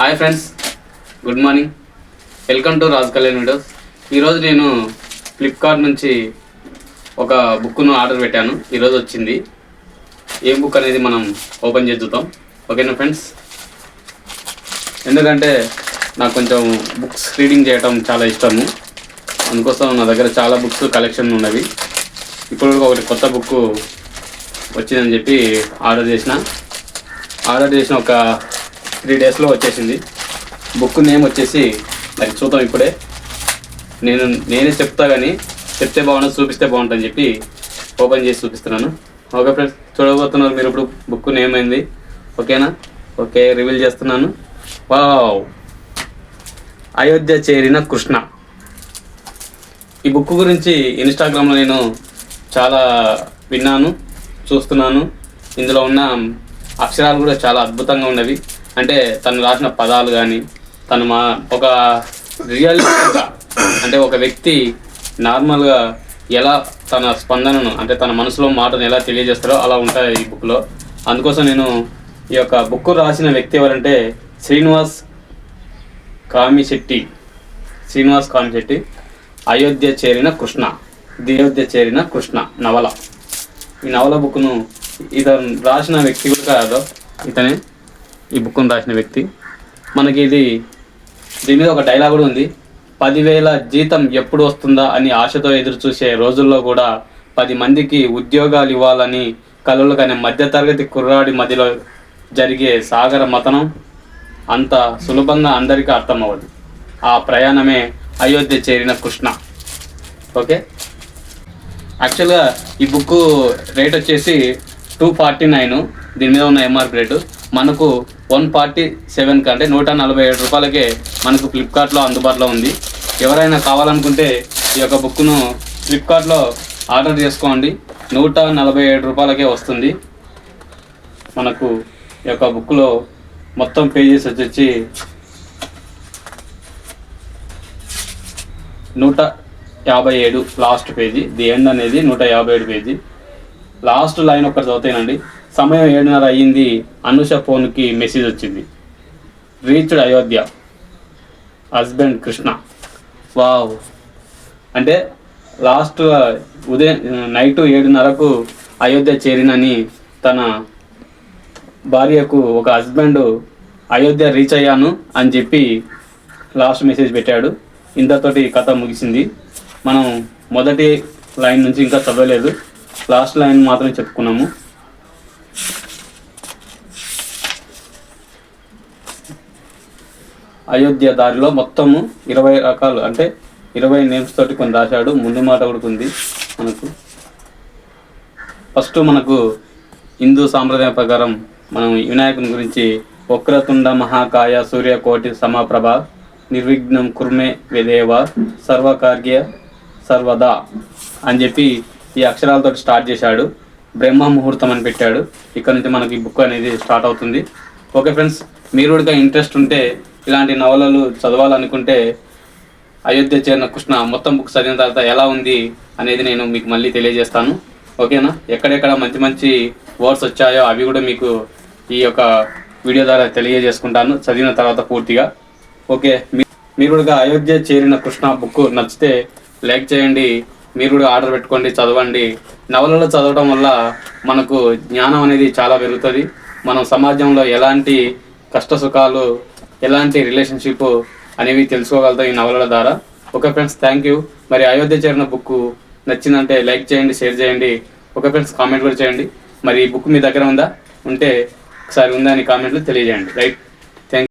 Hi friends good morning welcome to Raj Kalyan videos ఈరోజు నేను Flipkart నుంచి ఒక బుక్ను ఆర్డర్ పెట్టాను. ఈరోజు వచ్చింది. ఏం బుక్ అనేది మనం ఓపెన్ చేసి చూద్దాం ఓకేనా ఫ్రెండ్స్ ఎందుకంటే నాకు కొంచెం బుక్స్ రీడింగ్ చేయటం చాలా ఇష్టము. అందుకోసం నా దగ్గర చాలా బుక్స్ కలెక్షన్ ఉన్నవి. ఇప్పుడు ఒకటి కొత్త బుక్ వచ్చిందని చెప్పి ఆర్డర్ చేసిన. ఆర్డర్ చేసిన ఒక త్రీ డేస్లో వచ్చేసింది. బుక్ నేమ్ వచ్చేసి మరి చూద్దాం ఇప్పుడే. నేను నేనే చెప్తా కానీ చెప్తే బాగుంటుంది చూపిస్తే బాగుంటుందని చెప్పి ఓపెన్ చేసి చూపిస్తున్నాను. ఓకే ఫ్రెండ్స్ చూడబోతున్నారు మీరు ఇప్పుడు బుక్ నేమ్ అయింది ఓకేనా? ఓకే రివీల్ చేస్తున్నాను. వావ్! అయోధ్య చేరిన కృష్ణ. ఈ బుక్ గురించి ఇన్స్టాగ్రామ్లో నేను చాలా విన్నాను చూస్తున్నాను. ఇందులో ఉన్న అక్షరాలు కూడా చాలా అద్భుతంగా ఉన్నవి. అంటే తను రాసిన పదాలు కానీ తను మా ఒక రియలిస్టిక్గా అంటే ఒక వ్యక్తి నార్మల్గా ఎలా తన స్పందనను అంటే తన మనసులో మాటను ఎలా తెలియజేస్తారో అలా ఉంటాయి ఈ బుక్లో. అందుకోసం నేను ఈ యొక్క బుక్ రాసిన వ్యక్తి ఎవరంటే శ్రీనివాస్ కామిశెట్టి. శ్రీనివాస్ కామిశెట్టి. అయోధ్య చేరిన కృష్ణ. దియోధ్య చేరిన కృష్ణ నవల. ఈ నవల బుక్ను ఇతను రాసిన వ్యక్తి కూడా కాదు ఇతనే. ఈ బుక్ను రాసిన వ్యక్తి. మనకి ఇది దీని మీద ఒక డైలాగ్ కూడా ఉంది. పదివేల జీతం ఎప్పుడు వస్తుందా అని ఆశతో ఎదురు చూసే రోజుల్లో కూడా పది మందికి ఉద్యోగాలు ఇవ్వాలని కలలు కానీ మధ్యతరగతి కుర్రాడి మధ్యలో జరిగే సాగర మతనం అంత సులభంగా అందరికీ అర్థమవ్వదు. ఆ ప్రయాణమే అయోధ్య చేరిన కృష్ణ. ఓకే? యాక్చువల్గా ఈ బుక్ రేట్ వచ్చేసి టూ ఫార్టీ నైన్ దీని మీద ఉన్న ఎంఆర్పి రేటు మనకు వన్ ఫార్టీ సెవెన్ కంటే నూట నలభై ఏడు రూపాయలకే మనకు ఫ్లిప్కార్ట్లో అందుబాటులో ఉంది. ఎవరైనా కావాలనుకుంటే ఈ యొక్క బుక్ను ఫ్లిప్కార్ట్లో ఆర్డర్ చేసుకోండి. నూట నలభై ఏడు రూపాయలకే వస్తుంది. మనకు ఈ యొక్క బుక్లో మొత్తం పేజెస్ వచ్చి నూట యాభై ఏడు లాస్ట్ పేజీ ది ఎండ్ అనేది నూట యాభై ఏడు పేజీ. లాస్ట్ లైన్ ఒకటి చదువుతానండి. సమయం ఏడున్నర అయ్యింది. అనుష ఫోన్కి మెసేజ్ వచ్చింది. Reached Ayodhya. Husband Krishna. Wow. అంటే లాస్ట్ ఉదయం నైట్ ఏడున్నరకు అయోధ్య చేరినని తన భార్యకు ఒక హస్బెండ్ అయోధ్య రీచ్ అయ్యాను అని చెప్పి లాస్ట్ మెసేజ్ పెట్టాడు. ఇంతతోటి కథ ముగిసింది. మనం మొదటి లైన్ నుంచి ఇంకా చదవలేదు. లాస్ట్ లైన్ మాత్రం చెప్పుకున్నాము. అయోధ్య దారిలో మొత్తము ఇరవై రకాలు అంటే ఇరవై నేమ్స్ తోటి కొన్ని రాశాడు. ముందు మాట కూడా ఉంది మనకు. ఫస్ట్ మనకు హిందూ సాంప్రదాయం ప్రకారం మనం వినాయకుని గురించి వక్రతుండ మహాకాయ సూర్యకోటి సమప్రభ నిర్విఘ్నం కుర్మే విదేవ సర్వకార్య సర్వదా అని చెప్పి ఈ అక్షరాలతో స్టార్ట్ చేశాడు. బ్రహ్మ ముహూర్తం అని పెట్టాడు. ఇక్కడ నుంచి మనకి బుక్ అనేది స్టార్ట్ అవుతుంది. ఓకే ఫ్రెండ్స్ మీరు కూడా ఇంట్రెస్ట్ ఉంటే ఇలాంటి నవలలు చదవాలనుకుంటే అయోధ్య చేరిన కృష్ణ మొత్తం బుక్ చదివిన తర్వాత ఎలా ఉంది అనేది నేను మీకు మళ్ళీ తెలియజేస్తాను. ఓకేనా? ఎక్కడెక్కడ మంచి మంచి వర్డ్స్ వచ్చాయో అవి కూడా మీకు ఈ యొక్క వీడియో ద్వారా తెలియజేసుకుంటాను. చదివిన తర్వాత పూర్తిగా. ఓకే? మీ- మీరు కూడా అయోధ్య చేరిన కృష్ణ బుక్ నచ్చితే లైక్ చేయండి. మీరు కూడా ఆర్డర్ పెట్టుకోండి చదవండి. నవలలు చదవడం వల్ల మనకు జ్ఞానం అనేది చాలా పెరుగుతుంది. మనం సమాజంలో ఎలాంటి కష్ట సుఖాలు ఎలాంటి రిలేషన్షిప్ అనేవి తెలుసుకోగలుగుతాం ఈ నవలల ద్వారా. ఓకే ఫ్రెండ్స్ థ్యాంక్ యూ మరి అయోధ్య చేరిన బుక్ నచ్చిందంటే లైక్ చేయండి షేర్ చేయండి. ఓకే ఫ్రెండ్స్ కామెంట్ కూడా చేయండి. మరి ఈ బుక్ మీ దగ్గర ఉందా? ఉంటే ఒకసారి ఉందా అని కామెంట్లు తెలియజేయండి. రైట్